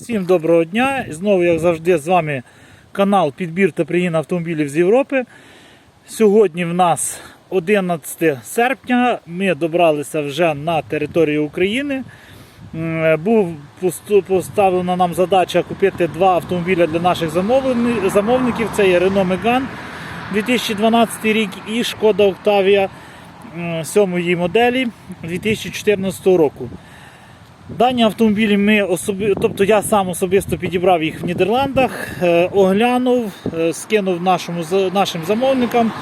Всім доброго дня! І знову, як завжди, з вами канал Підбір та пригін автомобілів з Європи. Сьогодні в нас 11 серпня. Ми добралися вже на територію України. Був поставлена нам задача купити два автомобіля для наших замовників. Це є Renault Megane 2012 рік і Шкода Octavia 7 моделі 2014 року. Дані автомобілі ми особи, тобто я сам особисто підібрав їх в Нідерландах, е, оглянув, е, скинув нашому, нашим замовникам.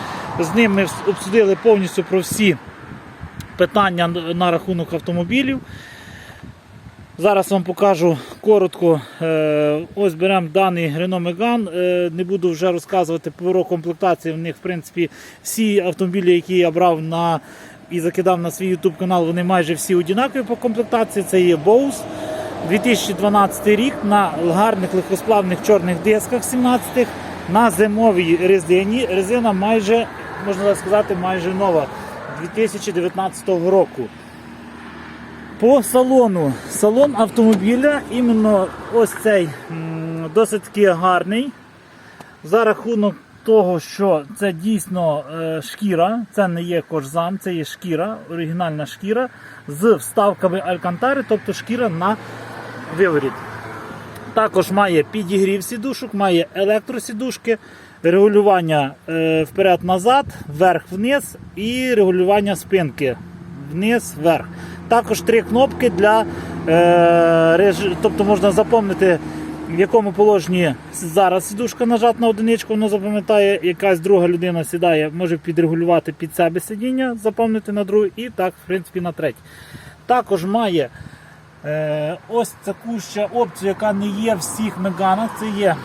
З ними вс- обсудили повністю про всі питання на рахунок автомобілів. Зараз вам покажу коротко. Е, Ось беремо даний Renault Megane. Не буду вже розказувати про комплектацію. В них, в принципі, всі автомобілі, які я брав на і закидав на свій YouTube канал, вони майже всі однакові по комплектації. Це є Bose. 2012 рік на гарних легкосплавних чорних дисках 17-х, на зимовій резині. Резина майже, можна так сказати, майже нова 2019 року. По салону. Салон автомобіля іменно ось цей досить таки гарний. За рахунок того, що це дійсно е, шкіра, це не є кожзам, це є шкіра, оригінальна шкіра з вставками алькантари, тобто шкіра на виворіт. Також має підігрів сідушок, має електросідушки, регулювання е, вперед-назад, вверх-вниз і регулювання спинки вниз-вверх. Також три кнопки для е, тобто можна запомнити, в якому положенні зараз сідушка нажат на одиничку, воно запам'ятає, якась друга людина сідає, може підрегулювати під себе сидіння, запомнити на другу і так, в принципі, на третій. Також має Е, ось таку ще опцію, яка не є в всіх меганах. Це є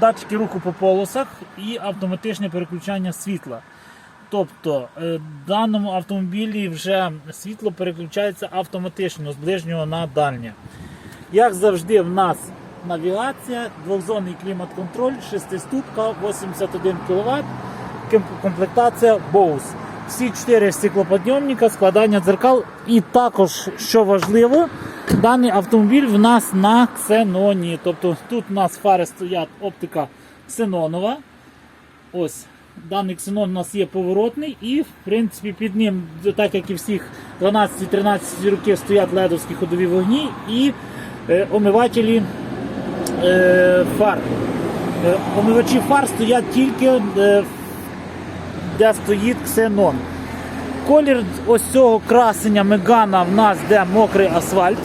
датчики руху по полосах і автоматичне переключання світла. Тобто е, в даному автомобілі вже світло переключається автоматично з ближнього на дальнє. Як завжди, в нас навігація, двохзонний клімат-контроль, шестиступка, 81 кВт, комплектація Bose. Всі чотири стеклоподйомника, складання дзеркал. І також, що важливо, даний автомобіль в нас на ксеноні. Тобто тут у нас фари стоять оптика ксенонова. Ось даний ксенон у нас є поворотний, і в принципі під ним, так як і всіх 12-13 років, стоять ледовські ходові вогні і е, омивателі фар. Е, омивачі фар стоять тільки е, де стоїть ксенон. Колір ось цього красення Мегана в нас де мокрий асфальт.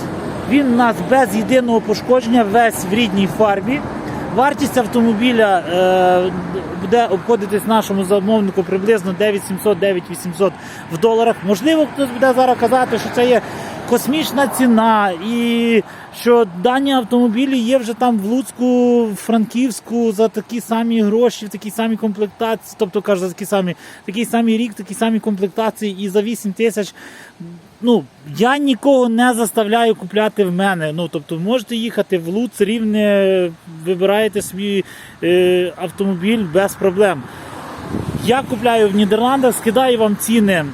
Він у нас без єдиного пошкодження, весь в рідній фарбі. Вартість автомобіля е, буде обходитись нашому замовнику приблизно 9700-9800 в доларах. Можливо, хтось буде зараз казати, що це є космічна ціна, і що дані автомобілі є вже там в Луцьку, в Франківську за такі самі гроші, в такій самій комплектації, тобто каже, за такі самі, такий самий рік, такі самі комплектації, і за 8 тисяч. Ну, я нікого не заставляю купляти в мене. Ну, тобто, можете їхати в Луц, рівне, вибираєте собі е, автомобіль без проблем. Я купляю в Нідерландах, скидаю вам ціни.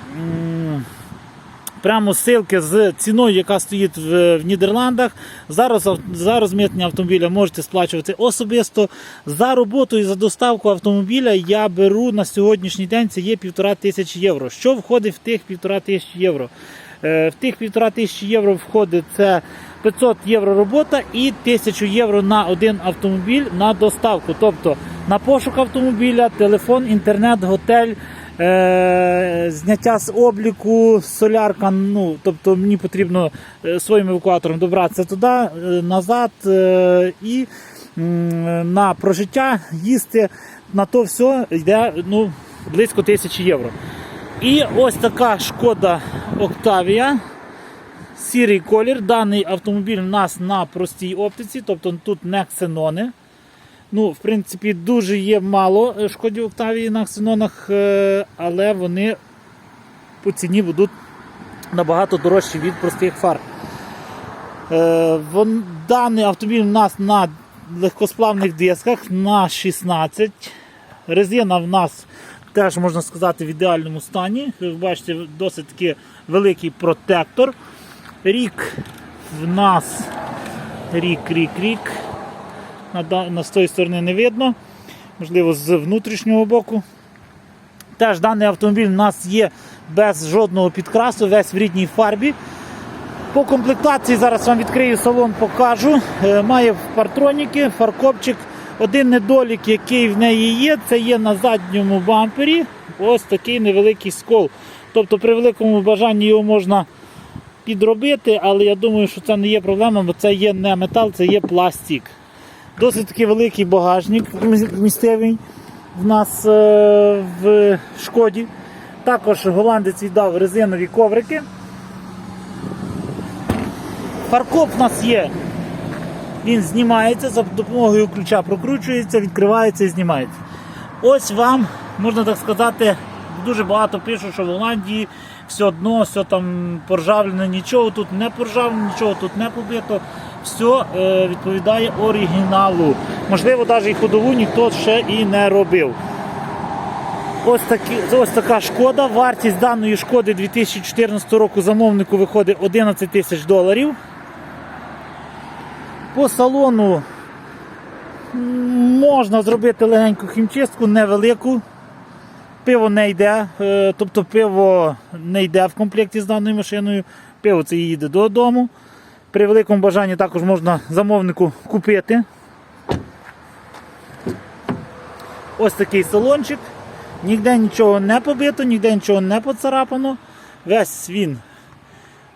Прямо ссылки з ціною, яка стоїть в, в Нідерландах. Зараз за розмитнення автомобіля можете сплачувати особисто. За роботу і за доставку автомобіля я беру на сьогоднішній день це є півтора тисячі євро. Що входить в тих півтора тисячі євро? Е, В тих півтора тисячі євро входить це 500 євро робота і 1000 євро на один автомобіль на доставку. Тобто на пошук автомобіля, телефон, інтернет, готель. Е, зняття з обліку, солярка. Ну, тобто мені потрібно е, своїм евакуатором добратися туди, е, назад е, і м, на прожиття їсти. На то все йде ну, близько тисячі євро. І ось така шкода Octavia. Сірий колір. Даний автомобіль у нас на простій оптиці, тобто тут не ксенони. Ну, в принципі, дуже є мало е, шкоді Октавії на ксенонах, е, але вони по ціні будуть набагато дорожчі від простих фар. Е, вон- Даний автомобіль у нас на легкосплавних дисках на 16. Резина в нас теж можна сказати в ідеальному стані. Ви бачите, досить таки великий протектор. Рік в нас Рік, рік, рік. На, з тої сторони не видно. Можливо, з внутрішнього боку. Теж даний автомобіль у нас є без жодного підкрасу, весь в рідній фарбі. По комплектації зараз вам відкрию салон, покажу. Е, Має партроніки, фаркопчик. Один недолік, який в неї є, це є на задньому бампері. Ось такий невеликий скол. Тобто при великому бажанні його можна підробити, але я думаю, що це не є проблема, бо це є не метал, це є пластик. Досить таки великий багажник місцевий в нас е, в шкоді. Також голландець віддав резинові коврики. Паркоп в нас є. Він знімається, за допомогою ключа прокручується, відкривається і знімається. Ось вам, можна так сказати, дуже багато пишуть, що в Голландії все одно, все там поржавлене, нічого тут не поржавлено, нічого тут не побито. Все е, відповідає оригіналу. Можливо, навіть і ходову ніхто ще і не робив. Ось, такі, ось така шкода. Вартість даної шкоди 2014 року замовнику виходить 11 тисяч доларів. По салону можна зробити легеньку хімчистку, невелику. Пиво не йде, е, тобто пиво не йде в комплекті з даною машиною. Пиво це їде додому. При великому бажанні також можна замовнику купити. Ось такий салончик. Ніде нічого не побито, ніде нічого не поцарапано. Весь він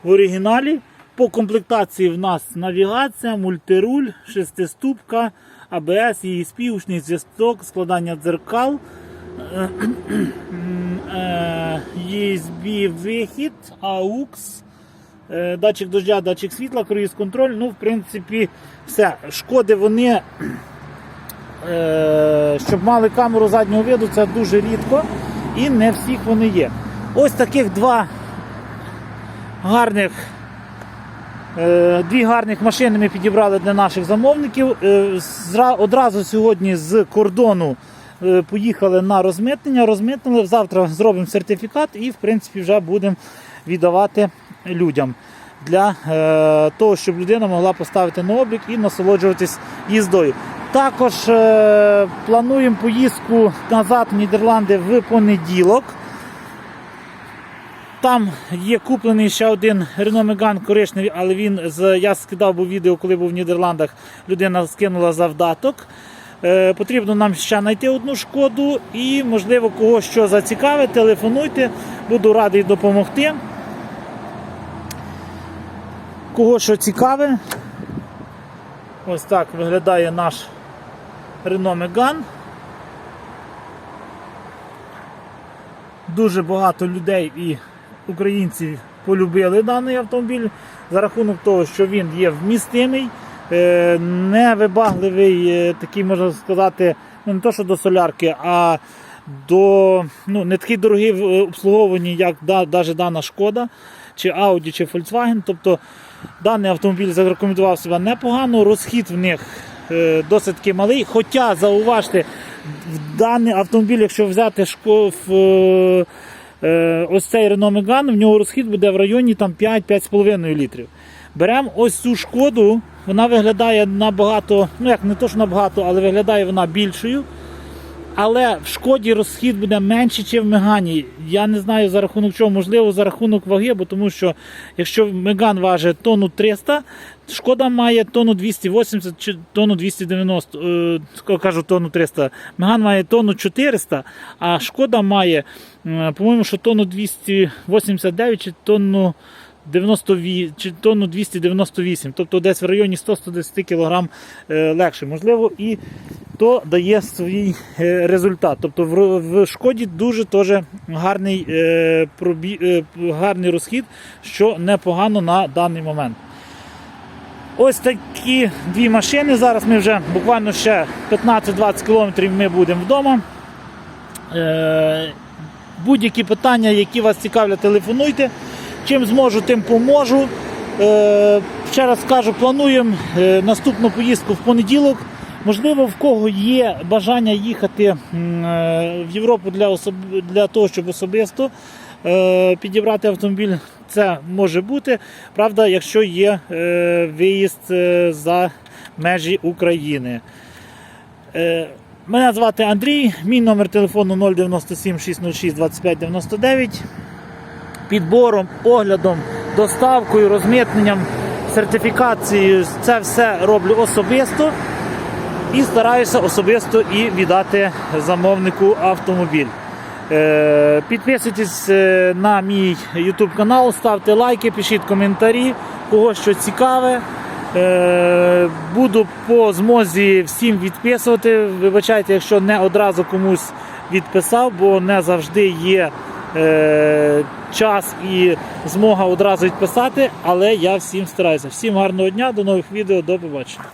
в оригіналі. По комплектації в нас навігація, мультируль, шестиступка, АБС, ESP, учний зв'язок, складання дзеркал, е, е, USB вихід, AUX, е, датчик дождя, датчик світла, круїз контроль. Ну, в принципі, все. Шкоди вони, е, щоб мали камеру заднього виду, це дуже рідко і не всіх вони є. Ось таких два гарних. Е, Дві гарних машини ми підібрали для наших замовників. Е, Одразу сьогодні з кордону е, поїхали на розмитнення, розмитнили. Завтра зробимо сертифікат і, в принципі, вже будемо віддавати людям для е, того, щоб людина могла поставити на облік і насолоджуватись їздою. Також е, плануємо поїздку назад в Нідерланди в понеділок. Там є куплений ще один Renault Megane коричневий, але він з я скидав був відео, коли був в Нідерландах. Людина скинула завдаток. Е, потрібно нам ще знайти одну шкоду і, можливо, кого що зацікавить, телефонуйте, буду радий допомогти. Кого що цікаве. Ось так виглядає наш Renault Megane. Дуже багато людей і українців полюбили даний автомобіль за рахунок того, що він є вмістимий, е, невибагливий, е, такий можна сказати, ну не то, що до солярки, а до ну, не такий дорогий в е, обслуговуванні, як навіть дана шкода, чи Audi, чи Volkswagen. Тобто даний автомобіль зарекомендував себе непогано, розхід в них е, досить таки малий. Хоча зауважте, в даний автомобіль, якщо взяти шко, в, е, ось цей Renault Megane, в нього розхід буде в районі там 5-5,5 літрів. Беремо ось цю шкоду, вона виглядає набагато, ну як не то, що набагато, але виглядає вона більшою. Але в шкоді розхід буде менше, ніж в Мегані. Я не знаю за рахунок чого, можливо, за рахунок ваги, бо тому що якщо Меган важить тонну 300, шкода має тонну 280 чи тонну 290, е, кажу тонну 300. Меган має тонну 400, а шкода має, по-моєму, що тонну 289 чи тонну 98, чи тонну 298, тобто десь в районі 100-110 кг е, легше. Можливо, і то дає свій е, результат. Тобто в, шкоді дуже теж гарний, е, гарний розхід, що непогано на даний момент. Ось такі дві машини. Зараз ми вже буквально ще 15-20 км ми будемо вдома. Будь-які питання, які вас цікавлять, телефонуйте. Чим зможу, тим поможу. Е, Ще раз скажу, плануємо е, наступну поїздку в понеділок. Можливо, в кого є бажання їхати е, в Європу для, особ... для того, щоб особисто підібрати автомобіль, це може бути. Правда, якщо є виїзд за межі України. Мене звати Андрій, мій номер телефону 097 606 25 99. Підбором, оглядом, доставкою, розмитненням, сертифікацією це все роблю особисто і стараюся особисто і віддати замовнику автомобіль. Е, Підписуйтесь е, на мій YouTube канал, ставте лайки, пишіть коментарі, кого що цікаве. Е, Буду по змозі всім відписувати. Вибачайте, якщо не одразу комусь відписав, бо не завжди є е, час і змога одразу відписати, але я всім стараюся. Всім гарного дня, до нових відео, до побачення.